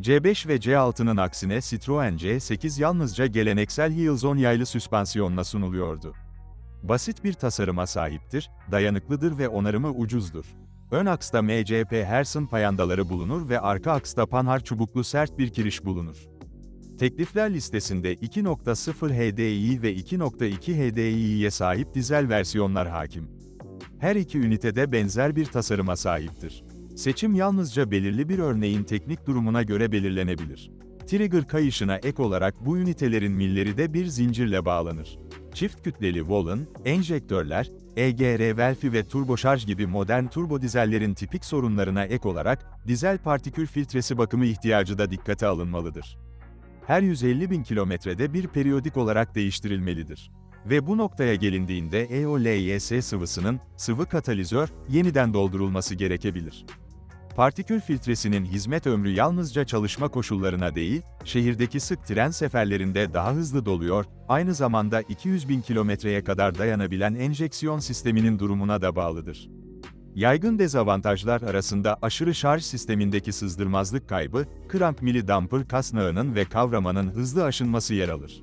C5 ve C6'nın aksine Citroen C8 yalnızca geleneksel Heelzon yaylı süspansiyonla sunuluyordu. Basit bir tasarıma sahiptir, dayanıklıdır ve onarımı ucuzdur. Ön aksta MCP Herson payandaları bulunur ve arka aksta panhar çubuklu sert bir kiriş bulunur. Teklifler listesinde 2.0 HDI ve 2.2 HDI'ye sahip dizel versiyonlar hakim. Her iki ünitede benzer bir tasarıma sahiptir. Seçim yalnızca belirli bir örneğin teknik durumuna göre belirlenebilir. Trigger kayışına ek olarak bu ünitelerin milleri de bir zincirle bağlanır. Çift kütleli Volon, enjektörler, EGR Velfi ve turboşarj gibi modern turbo dizellerin tipik sorunlarına ek olarak, dizel partikül filtresi bakımı ihtiyacı da dikkate alınmalıdır. Her 150 bin kilometrede bir periyodik olarak değiştirilmelidir. Ve bu noktaya gelindiğinde EOLYS sıvısının, sıvı katalizör, yeniden doldurulması gerekebilir. Partikül filtresinin hizmet ömrü yalnızca çalışma koşullarına değil, şehirdeki sık tren seferlerinde daha hızlı doluyor, aynı zamanda 200 bin kilometreye kadar dayanabilen enjeksiyon sisteminin durumuna da bağlıdır. Yaygın dezavantajlar arasında aşırı şarj sistemindeki sızdırmazlık kaybı, crank mili damper kasnağının ve kavramanın hızlı aşınması yer alır.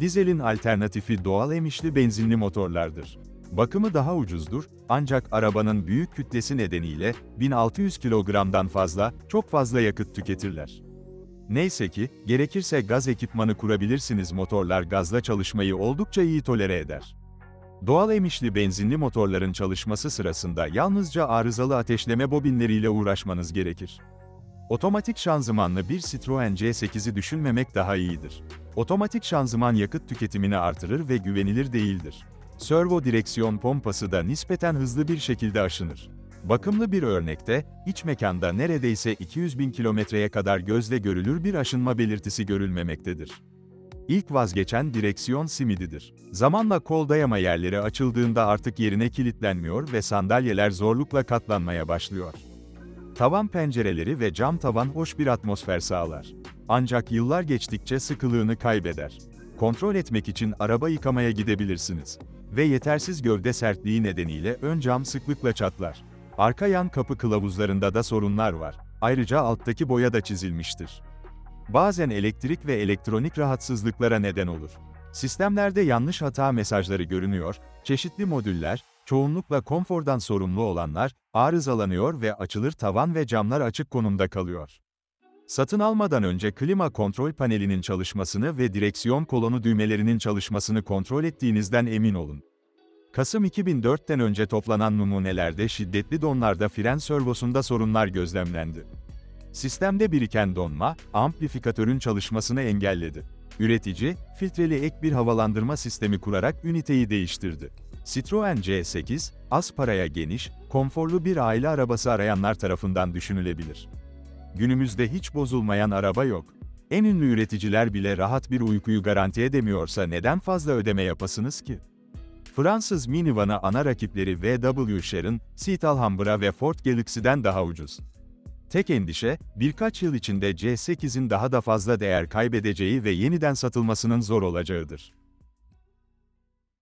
Dizelin alternatifi doğal emişli benzinli motorlardır. Bakımı daha ucuzdur, ancak arabanın büyük kütlesi nedeniyle 1600 kilogramdan fazla, çok fazla yakıt tüketirler. Neyse ki, gerekirse gaz ekipmanı kurabilirsiniz motorlar gazla çalışmayı oldukça iyi tolere eder. Doğal emişli benzinli motorların çalışması sırasında yalnızca arızalı ateşleme bobinleriyle uğraşmanız gerekir. Otomatik şanzımanlı bir Citroen C8'i düşünmemek daha iyidir. Otomatik şanzıman yakıt tüketimini artırır ve güvenilir değildir. Servo direksiyon pompası da nispeten hızlı bir şekilde aşınır. Bakımlı bir örnekte, iç mekanda neredeyse 200 bin kilometreye kadar gözle görülür bir aşınma belirtisi görülmemektedir. İlk vazgeçen direksiyon simididir. Zamanla kol dayama yerleri açıldığında artık yerine kilitlenmiyor ve sandalyeler zorlukla katlanmaya başlıyor. Tavan pencereleri ve cam tavan hoş bir atmosfer sağlar. Ancak yıllar geçtikçe sıkılığını kaybeder. Kontrol etmek için araba yıkamaya gidebilirsiniz. Ve yetersiz gövde sertliği nedeniyle ön cam sıklıkla çatlar. Arka yan kapı kılavuzlarında da sorunlar var. Ayrıca alttaki boya da çizilmiştir. Bazen elektrik ve elektronik rahatsızlıklara neden olur. Sistemlerde yanlış hata mesajları görünüyor, çeşitli modüller, çoğunlukla konfordan sorumlu olanlar, arızalanıyor ve açılır tavan ve camlar açık konumda kalıyor. Satın almadan önce klima kontrol panelinin çalışmasını ve direksiyon kolonu düğmelerinin çalışmasını kontrol ettiğinizden emin olun. Kasım 2004'ten önce toplanan numunelerde şiddetli donlarda fren servosunda sorunlar gözlemlendi. Sistemde biriken donma, amplifikatörün çalışmasını engelledi. Üretici, filtreli ek bir havalandırma sistemi kurarak üniteyi değiştirdi. Citroen C8, az paraya geniş, konforlu bir aile arabası arayanlar tarafından düşünülebilir. Günümüzde hiç bozulmayan araba yok. En ünlü üreticiler bile rahat bir uykuyu garanti edemiyorsa neden fazla ödeme yapasınız ki? Fransız minivanı ana rakipleri VW Sharon, Seat Alhambra ve Ford Galaxy'den daha ucuz. Tek endişe, birkaç yıl içinde C8'in daha da fazla değer kaybedeceği ve yeniden satılmasının zor olacağıdır.